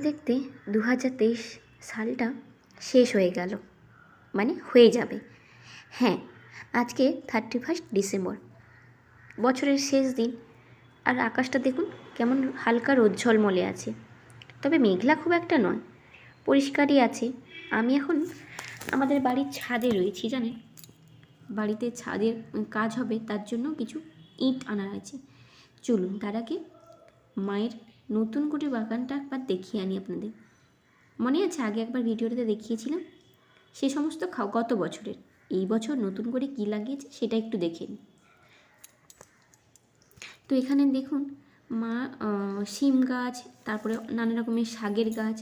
দেখতে দেখতে দু হাজার তেইশ সালটা শেষ হয়ে গেল। মানে হয়ে যাবে। হ্যাঁ আজকে থার্টি ফার্স্ট ডিসেম্বর। বছরের শেষ দিন। আর আকাশটা দেখুন কেমন হালকা রোদ ঝলমলে আছে। তবে মেঘলা খুব একটা নয়। পরিষ্কারই আছে। আমি এখন আমাদের বাড়ির ছাদে রয়েছি, জানেন? বাড়িতে ছাদের কাজ হবে, তার জন্য কিছু ইট আনা আছে। চলুন, তার মায়ের নতুন করে বাগানটা একবার দেখিয়ে আনি আপনাদের। মনে আছে আগে একবার ভিডিওটাতে দেখিয়েছিলাম? সে সমস্ত খাও, গত বছরের। এই বছর নতুন করে কী লাগিয়েছে সেটা একটু দেখে নিই তো এখানে দেখুন, মা শিম গাছ, তারপরে নানা রকমের শাকের গাছ,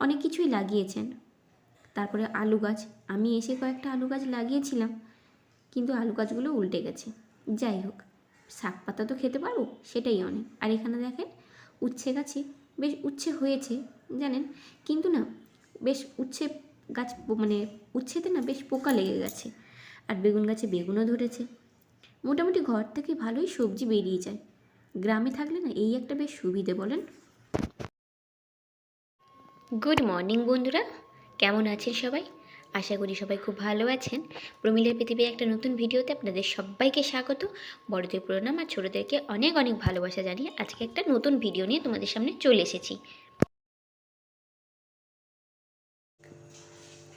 অনেক কিছুই লাগিয়েছেন। তারপরে আলু গাছ, আমি এসে কয়েকটা আলু গাছ লাগিয়েছিলাম, কিন্তু আলু গাছগুলো উল্টে গেছে। যাই হোক, শাক পাতা তো খেতে পারব, সেটাই অনেক। আর এখানে দেখেন উচ্ছে গাছে, বেশ উচ্ছে হয়েছে, জানেন? কিন্তু না, বেশ উচ্ছে গাছ মানে উচ্ছেতে না বেশ পোকা লেগে গেছে। আর বেগুন গাছে বেগুনও ধরেছে। মোটামুটি ঘর থেকে ভালোই সবজি বেরিয়ে যায়। গ্রামে থাকলে না এই একটা বেশ সুবিধে, বলেন? গুড মর্নিং বন্ধুরা। কেমন আছেন সবাই? আশা করি সবাই খুব ভালো আছেন। প্রমিলের পৃথিবীর একটা নতুন ভিডিওতে আপনাদের সবাইকে স্বাগত। বড়দের প্রণাম আর ছোটোদেরকে অনেক অনেক ভালোবাসা জানিয়ে আজকে একটা নতুন ভিডিও নিয়ে তোমাদের সামনে চলে এসেছি।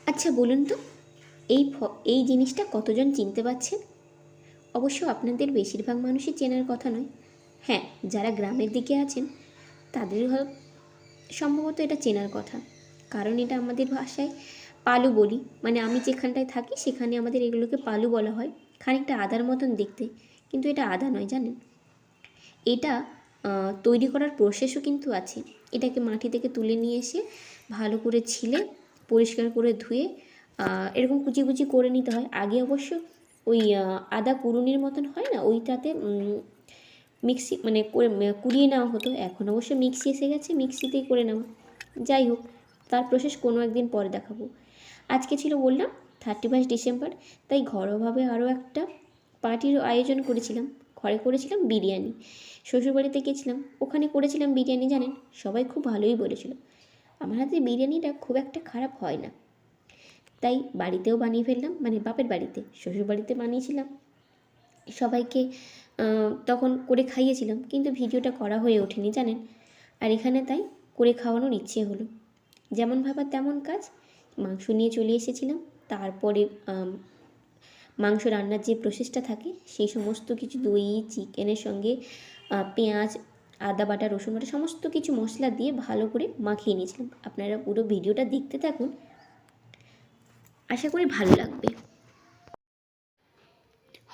আচ্ছা বলুন তো, এই এই জিনিসটা কতজন চিনতে পারছেন? অবশ্য আপনাদের বেশিরভাগ মানুষই চেনার কথা নয়। হ্যাঁ যারা গ্রামের দিকে আছেন, তাদের সম্ভবত এটা চেনার কথা। কারণ এটা আমাদের ভাষায় পালু বলি। মানে আমি যেখানটায় থাকি, সেখানে আমাদের এগুলোকে পালু বলা হয়। খানিকটা আদার মতন দেখতে, কিন্তু এটা আদা নয়, জানেন? এটা তৈরি করার প্রসেসও কিন্তু আছে। এটাকে মাটি থেকে তুলে নিয়ে এসে ভালো করে ছিলে, পরিষ্কার করে ধুয়ে এরকম কুচি কুচি করে নিতে হয়। আগে অবশ্য ওই আদা কুড়ুনির মতন হয় না? ওইটাতে মিক্সি মানে কুড়িয়ে নেওয়া হতো। এখন অবশ্য মিক্সি এসে গেছে, মিক্সিতেই করে নেওয়া। যাই হোক, তার প্রসেস কোনো একদিন পরে দেখাবো। আজকে ছিল বললাম থার্টি ফার্স্ট ডিসেম্বর তাই ঘরোয়াভাবে আরও একটা পার্টির আয়োজন করেছিলাম। ঘরে করেছিলাম বিরিয়ানি। শ্বশুরবাড়িতে গেছিলাম, ওখানে করেছিলাম বিরিয়ানি, জানেন? সবাই খুব ভালোই বলেছিল। আমার হাতে বিরিয়ানিটা খুব একটা খারাপ হয় না। তাই বাড়িতেও বানিয়ে ফেললাম মানে বাপের বাড়িতে। শ্বশুরবাড়িতে বানিয়েছিলাম। সবাইকে তখন করে খাইয়েছিলাম, কিন্তু ভিডিওটা করা হয়ে ওঠেনি, জানেন? আর এখানে তাই করে খাওয়ানোর ইচ্ছে হলো। যেমন ভাবা তেমন কাজ মাংস নিয়ে চলে এসেছিলাম। তারপরে মাংস রান্নার যে প্রসেসটা থাকে, সেই সমস্ত কিছু দই, চিকেনের সঙ্গে পেঁয়াজ, আদা বাটা, রসুন বাটা, সমস্ত কিছু মশলা দিয়ে ভালো করে মাখিয়ে নিয়েছিলাম। আপনারা পুরো ভিডিওটা দেখতে থাকুন। আশা করি ভালো লাগবে।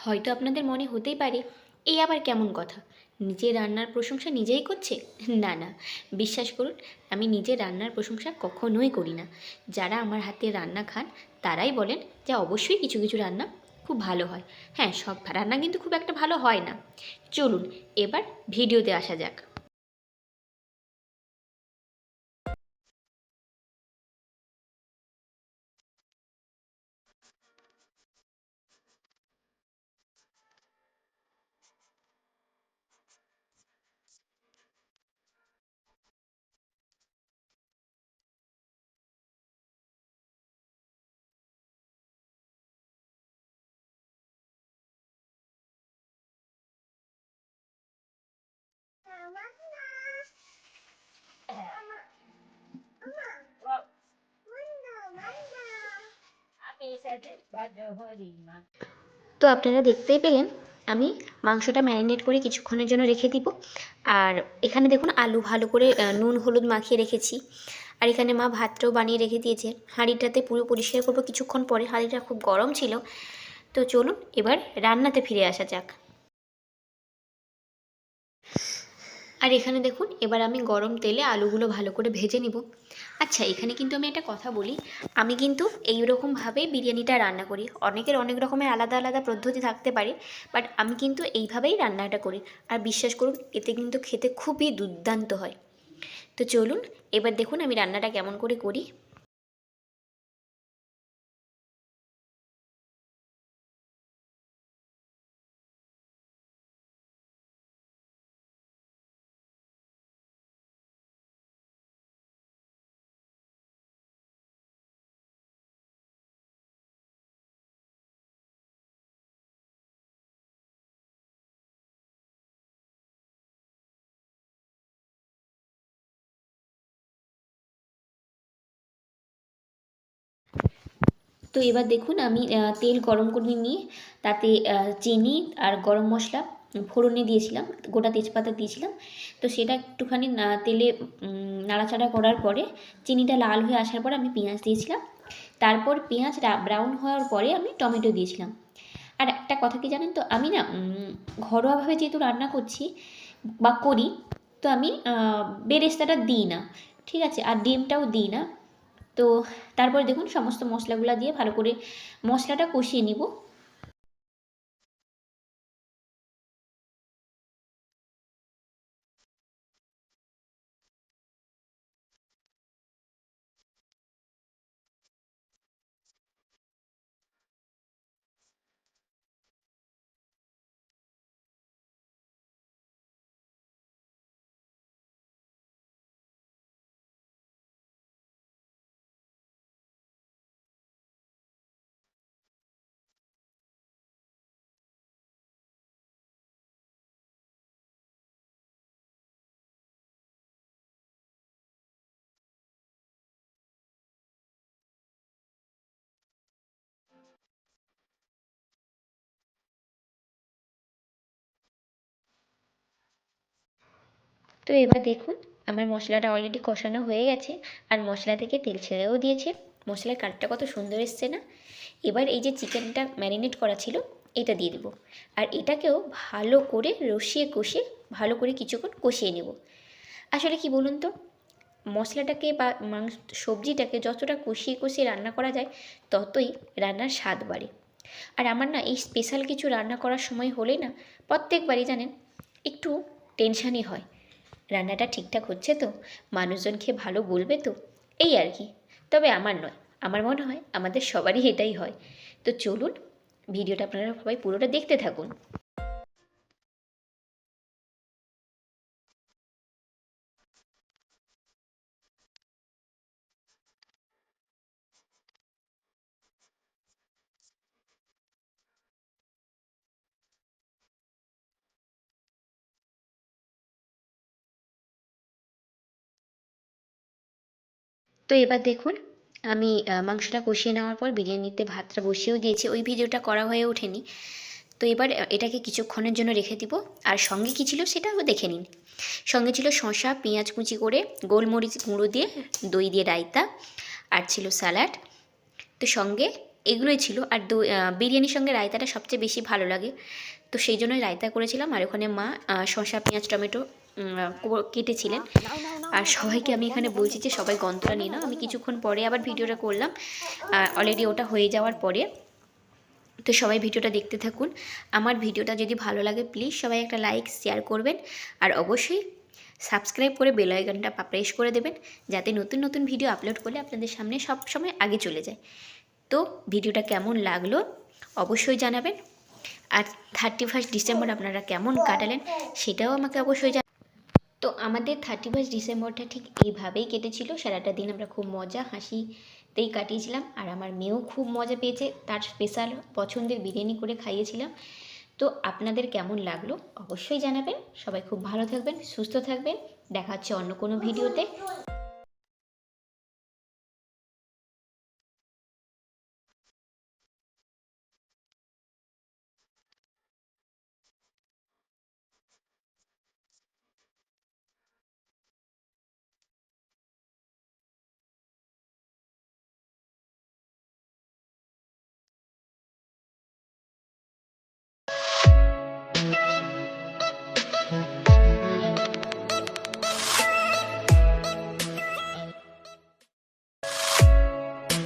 হয়তো আপনাদের মনে হতেই পারে, এই আবার কেমন কথা? নিজের রান্নার প্রশংসা নিজেই করছে? না না। বিশ্বাস করুন, আমি নিজে রান্নার প্রশংসা কখনোই করি না। যারা আমার হাতে রান্না খান, তারাই বলেন যে অবশ্যই কিছু কিছু রান্না খুব ভালো হয়। হ্যাঁ সব রান্না কিন্তু খুব একটা ভালো হয় না। চলুন, এবার ভিডিওতে আসা যাক। তো আপনারা দেখতেই পেলেন, আমি মাংসটা ম্যারিনেট করে কিছুক্ষণের জন্য রেখে দিব। আর এখানে দেখুন আলু ভালো করে নুন, হলুদ মাখিয়ে রেখেছি। আর এখানে মা ভাতটাও বানিয়ে রেখে দিয়েছে। হাঁড়িটাতে পুরো পরিষ্কার করব কিছুক্ষণ পরে, হাঁড়িটা খুব গরম ছিল। তো চলুন এবার রান্নাতে ফিরে আসা যাক। আর এখানে দেখুন, এবার আমি গরম তেলে আলুগুলো ভালো করে ভেজে নিব। আচ্ছা এখানে কিন্তু আমি একটা কথা বলি। আমি কিন্তু এই রকমভাবেই বিরিয়ানিটা রান্না করি। অনেকের অনেক রকমের আলাদা আলাদা পদ্ধতি থাকতে পারে, বাট আমি কিন্তু এইভাবেই রান্নাটা করি। আর বিশ্বাস করুন, এতে কিন্তু খেতে খুবই দুর্দান্ত হয়। তো চলুন, এবার দেখুন আমি রান্নাটা কেমন করে করি। তো এবার দেখুন আমি তেল গরম করে নিয়ে তাতে চিনি আর গরম মশলা ফোড়নে দিয়েছিলাম, গোটা তেজপাতা দিয়েছিলাম। তো সেটা একটুখানি তেলে নাড়াচাড়া করার পরে চিনিটা লাল হয়ে আসার পর আমি পেঁয়াজ দিয়েছিলাম। তারপর পেঁয়াজ ব্রাউন হওয়ার পরে আমি টমেটো দিয়েছিলাম। আর একটা কথা কি জানেন তো, আমি না ঘরোয়াভাবে যেহেতু রান্না করছি বা করি, তো আমি বেরেস্তাটা দিই না, ঠিক আছে? আর ডিমটাও দিই না। তো তারপরে দেখুন সমস্ত মশলাগুলো দিয়ে ভালো করে মশলাটা কষিয়ে নিব। তো এবার দেখুন, আমার মশলাটা অলরেডি কষানো হয়ে গেছে, আর মশলা থেকে তেল ছেড়েও দিয়েছে। মশলার কাঠটা কত সুন্দর এসছে না? এবার এই যে চিকেনটা ম্যারিনেট করা ছিল, এটা দিয়ে দেবো। আর এটাকেও ভালো করে রসিয়ে কষিয়ে, ভালো করে কিছুক্ষণ কষিয়ে নেব। আসলে কি বলুন তো, মশলাটাকে বা মাংস, সবজিটাকে যতটা কষিয়ে কষিয়ে রান্না করা যায়, ততই রান্নার স্বাদ বাড়ে। আর আমার না এই স্পেশাল কিছু রান্না করার সময় হলেই না, প্রত্যেকবারই জানেন, একটু টেনশানই হয়। রান্নাটা ঠিকঠাক হচ্ছে তো? মানুষজন খেয়ে ভালো বলবে তো? এই আর কি। তবে আমার নয়, আমার মনে হয় আমাদের সবারই এটাই হয়। তো চলুন, ভিডিওটা আপনারা সবাই পুরোটা দেখতে থাকুন। তো এবার দেখুন, আমি মাংসটা কষিয়ে নেওয়ার পর বিরিয়ানিতে ভাতটা বসিয়েও দিয়েছি। ওই ভিডিওটা করা হয়ে ওঠেনি। তো এবার এটাকে কিছুক্ষণের জন্য রেখে দিব। আর সঙ্গে কী ছিল সেটাও দেখে নিন। সঙ্গে ছিল শসা, পেঁয়াজ কুচি করে গোলমরিচ গুঁড়ো দিয়ে, দই দিয়ে রায়তা, আর ছিল স্যালাড। তো সঙ্গে এগুলোই ছিল। আর দই বিরিয়ানির সঙ্গে রায়তাটা সবচেয়ে বেশি ভালো লাগে। তো সেই জন্যই রায়তা করেছিলাম। আর ওখানে মা শশা পেঁয়াজ, টমেটো কেটেছিলেন। আর সবাইকে আমি এখানে বলছি যে সবাই গন্তরা নিয়ে নাও। আমি কিছুক্ষণ পরে আবার ভিডিওটা করলাম। অলরেডি ওটা হয়ে যাওয়ার পরে। তো সবাই ভিডিওটা দেখতে থাকুন। আমার ভিডিওটা যদি ভালো লাগে প্লিজ সবাই একটা লাইক শেয়ার করবেন। আর অবশ্যই সাবস্ক্রাইব করে বেল আইকনটা প্রেস করে দেবেন যাতে নতুন নতুন ভিডিও আপলোড করলে আপনাদের সামনে সব সময় আগে চলে যায়। তো ভিডিওটা কেমন লাগল অবশ্যই জানাবেন। আর থার্টি ফার্স্ট ডিসেম্বর আপনারা কেমন কাটালেন সেটাও আমাকে অবশ্যই তো আমাদের থার্টি ফার্স্ট ডিসেম্বরটা ঠিক এইভাবেই কেটেছিল। সারাটা দিন আমরা খুব মজা, হাসিতেই কাটিয়েছিলাম। আর আমার মেয়েও খুব মজা পেয়েছে। তার স্পেশাল পছন্দের বিরিয়ানি করে খাইয়েছিলাম। তো আপনাদের কেমন লাগল অবশ্যই জানাবেন। সবাই খুব ভালো থাকবেন, সুস্থ থাকবেন। দেখা হচ্ছে অন্য কোনো ভিডিওতে।